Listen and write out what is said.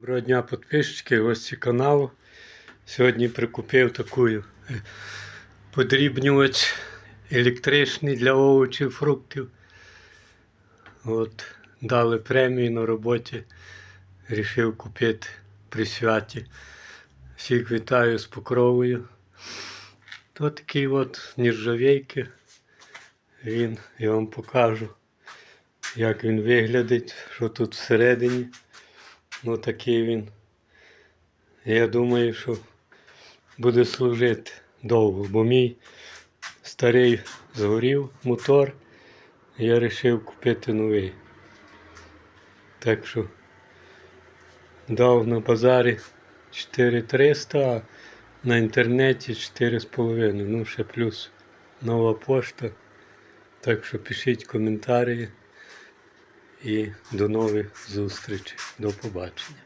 Доброго дня, підписчики, гості каналу. Сьогодні прикупив таку е, подрібнювач електричний для овочів, фруктів. От, дали премію на роботі. Рішив купити при святі. Всіх вітаю з покровою. То такий от нержавейки. Він, я вам покажу, як він виглядить, що тут всередині. Ну такий він. Я думаю, що буде служити довго, бо мій старий згорів мотор, я вирішив купити новий. Так що дав на базарі 4300, а на інтернеті 4,5. Ну, ще плюс нова пошта. Так що пишіть коментарі і до нових зустрічей. До побачення.